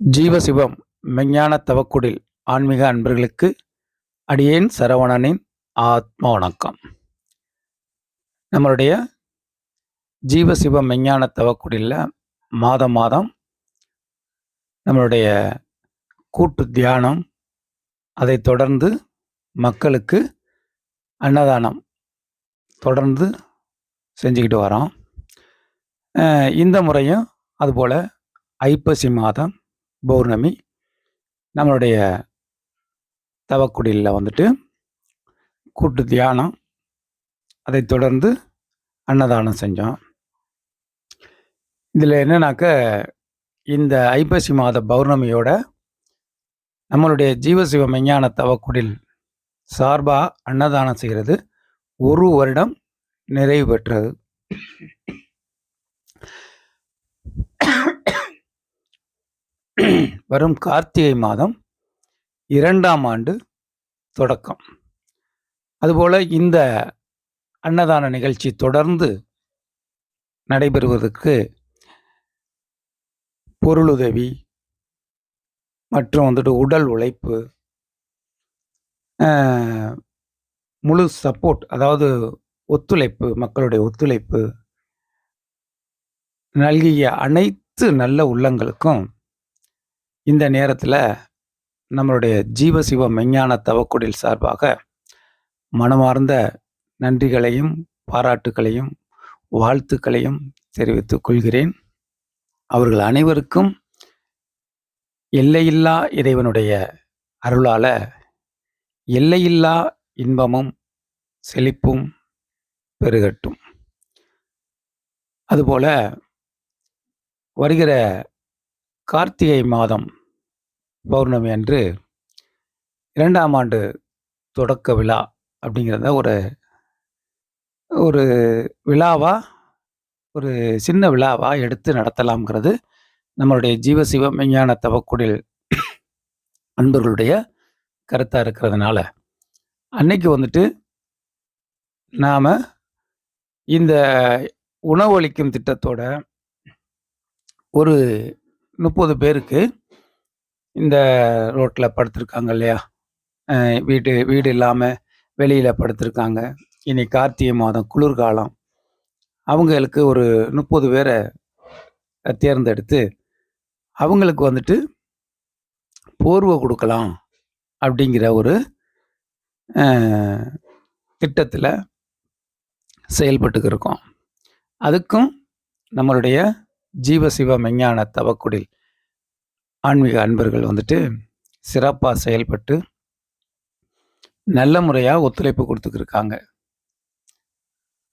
ஜீவசிவம் மெஞ்ஞான தவக்குடில் ஆன்மீக அன்பர்களுக்கு அடியேன் சரவணனின் ஆத்ம வணக்கம். நம்மளுடைய ஜீவசிவம் மெஞ்ஞான தவக்குடியில் மாதம் மாதம் நம்மளுடைய கூட்டு தியானம் அதை தொடர்ந்து மக்களுக்கு அன்னதானம் தொடர்ந்து செஞ்சுக்கிட்டு வரோம். இந்த முறையும் அதுபோல் ஐப்பசி மாதம் பௌர்ணமி நம்மளுடைய தவக்குடியில் வந்துட்டு கூட்டு தியானம் அதை தொடர்ந்து அன்னதானம் செஞ்சோம். இதில் என்னன்னாக்க இந்த ஐப்பசி மாத பௌர்ணமியோட நம்மளுடைய ஜீவசிவ மெஞ்ஞான தவக்குடில் சார்பாக அன்னதானம் செய்கிறது. ஒரு வருடம் நிறைவு பெற்றது. வரும் கார்த்திகை மாதம் இரண்டாம் ஆண்டு தொடக்கம். அதுபோல் இந்த அன்னதான நிகழ்ச்சி தொடர்ந்து நடைபெறுவதற்கு பொருளுதவி மற்றும் வந்துட்டு உடல் உழைப்பு முழு சப்போர்ட் அதாவது ஒத்துழைப்பு மக்களுடைய ஒத்துழைப்பு நல்கிய அனைத்து நல்ல உள்ளங்களுக்கும் இந்த நேரத்தில் நம்மளுடைய ஜீவசிவ மெஞ்ஞான தவக்குடில் சார்பாக மனமார்ந்த நன்றிகளையும் பாராட்டுகளையும் வாழ்த்துக்களையும் தெரிவித்துக் கொள்கிறேன். அவர்கள் அனைவருக்கும் எல்லையில்லா இறைவனுடைய அருளால எல்லையில்லா இன்பமும் செழிப்பும் பெருகட்டும். அதுபோல வருகிற கார்த்திகை மாதம் பௌர்ணமி அன்று இரண்டாம் ஆண்டு தொடக்க விழா அப்படிங்கிறத ஒரு ஒரு விழாவா ஒரு சின்ன விழாவா எடுத்து நடத்தலாம்ங்கிறது நம்மளுடைய ஜீவசிவ விஞ்ஞான தவக்குடில் அன்பர்களுடைய கருத்தாக இருக்கிறதுனால. அன்னைக்கு வந்துட்டு நாம் இந்த உணவளிக்கும் திட்டத்தோட ஒரு முப்பது பேருக்கு இந்த ரோட்டில் படுத்திருக்காங்க இல்லையா? வீடு வீடு இல்லாமல் வெளியில் படுத்திருக்காங்க. இனி கார்த்திகை மாதம் குளிர்காலம். அவங்களுக்கு ஒரு முப்பது பேரை தேர்ந்தெடுத்து அவங்களுக்கு வந்துட்டு போர்வை கொடுக்கலாம் அப்படிங்கிற ஒரு திட்டத்தில் செயல்பட்டுக்கு இருக்கோம் அதுக்கும் நம்மளுடைய ஜீவசிவ மெஞ்ஞான தவக்குடில் ஆன்மீக அன்பர்கள் வந்துட்டு சிறப்பாக செயல்பட்டு நல்ல முறையாக ஒத்துழைப்பு கொடுத்துக்கிருக்காங்க.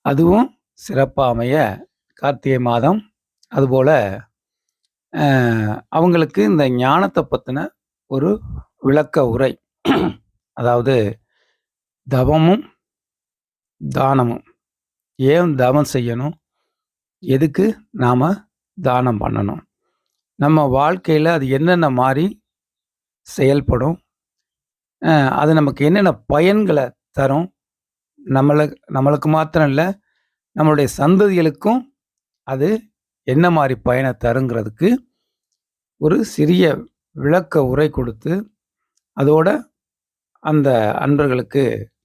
அதுவும் சிறப்பாக அமைய கார்த்திகை மாதம் அதுபோல் அவங்களுக்கு இந்த ஞானத்தை பற்றின ஒரு விளக்க உரை அதாவது தவமும் தானமும். ஏன் தவம் செய்யணும்? எதுக்கு நாம் தானம் பண்ணணும். நம்ம வாழ்க்கையில் அது என்னென்ன மாதிரி செயல்படும் அது நமக்கு என்னென்ன பயன்களை தரும் நம்மளுக்கு நம்மளுக்கு மாத்திரம் இல்லை நம்மளுடைய சந்ததிகளுக்கும் அது என்ன மாதிரி பயனை தருங்கிறதுக்கு ஒரு சிறிய விளக்க உரை கொடுத்து அதோட அந்த அன்பர்களுக்கு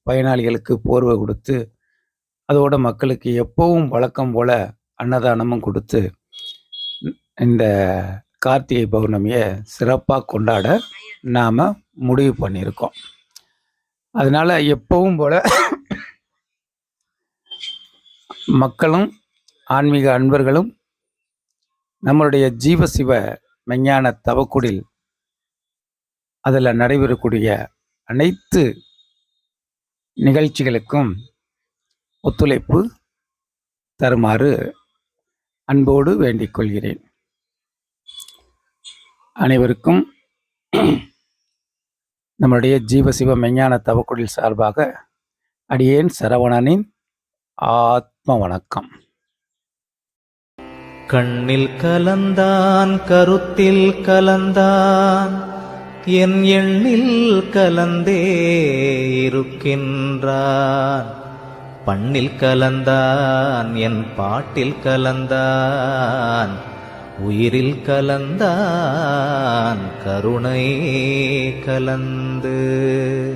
பயனாளிகளுக்கு போர்வை கொடுத்து அதோட மக்களுக்கு எப்பவும் வழக்கம் போல அன்னதானமும் கொடுத்து இந்த கார்த்திகை பௌர்ணமியை சிறப்பாக கொண்டாட நாம் முடிவு பண்ணியிருக்கோம். அதனால் எப்பவும் போல மக்களும் ஆன்மீக அன்பர்களும் நம்மளுடைய ஜீவசிவ மெஞ்ஞான தவக்குடில் அதில் நடைபெறக்கூடிய அனைத்து நிகழ்ச்சிகளுக்கும் ஒத்துழைப்பு தருமாறு அன்போடு வேண்டிக் கொள்கிறேன். அனைவருக்கும் நம்முடைய ஜீவசிவ மெஞ்ஞான தவக்குடில் சார்பாக அடியேன் சரவணனின் ஆத்ம வணக்கம். கண்ணில் கலந்தான் கருத்தில் கலந்தான் என் எண்ணில் கலந்தே இருக்கின்றான். பண்ணில் கலந்தான் என் பாட்டில் கலந்தான் உயிரில் கலந்தான் கருணை கலந்து.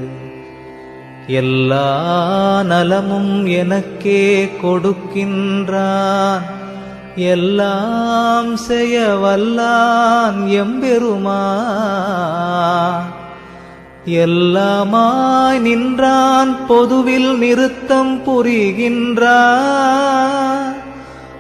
எல்லா நலமும் எனக்கே கொடுக்கின்றான். எல்லாம் செய்ய வல்லான் எம்பெருமா. எல்லாமாய் நின்றான் பொதுவில் நிறுத்தம் புரிகின்றான்.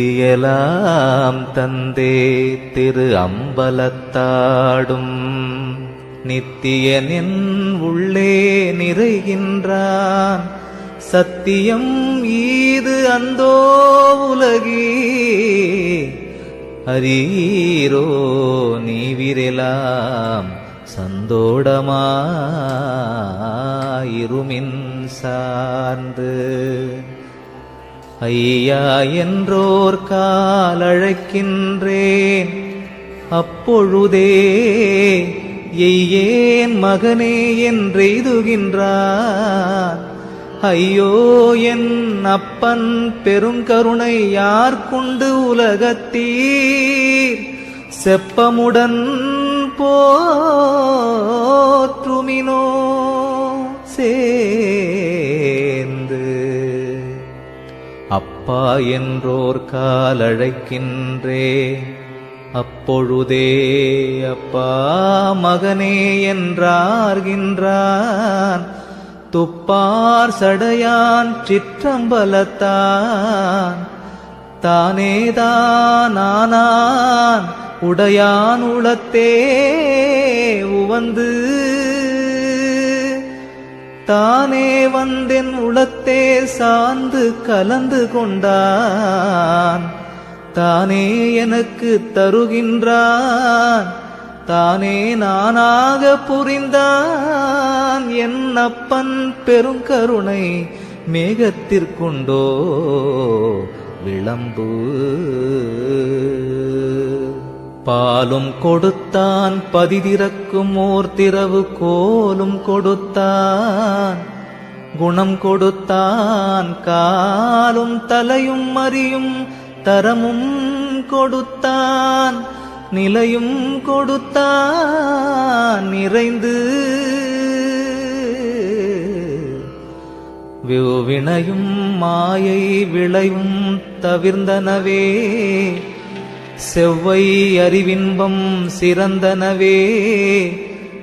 சித்தியலாம் தந்தே திரு அம்பலத்தாடும். நித்தியனின் உள்ளே நிறைகின்றான். சத்தியம் ஈது அந்தோ உலகே. அரீரோ நீவிரெலாம் சந்தோடமாயிருமின் சார்ந்து ஐயா என்றோர் காலழைக்கின்றேன். அப்பொழுதே எய்யேன் மகனே என்றெய்துகின்றார். ஐயோ என் அப்பன் பெருங்கருணை யார் கொண்டு உலகத்தீர். செப்பமுடன் போற்றுமினோ சே அப்பா என்றோர் காலழைக்கின்றே. அப்பொழுதே அப்பா மகனே என்றார்கின்றான். துப்பார் சடையான் சிற்றம்பலத்தான். தானேதானான் உடையான் உளத்தே உவந்து தானே வந்தென் உளத்தே சார்ந்து கலந்து கொண்டான். தானே எனக்கு தருகின்றான். தானே நானாக புரிந்தான். என் அப்பன் பெருங்கருணை மேகத்திற்குண்டோ விளம்பு. பாலும் கொடுத்தான் பதிதிறக்கும் ஓர் திரவு கோலும் கொடுத்தான். குணம் கொடுத்தான் காலும் தலையும் மறியும் தரமும் கொடுத்தான். நிலையும் கொடுத்தான் நிறைந்து வினையும் மாயை விளையும் தவிர்ந்தனவே. செவ்வை அறிவின்பம் சிறந்தனவே.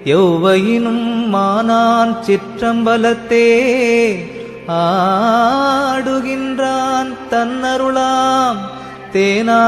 எவ்வையினும் மானான் சிற்றம்பலத்தே. ஆடுகின்றான் தன்னருளாம். தேனா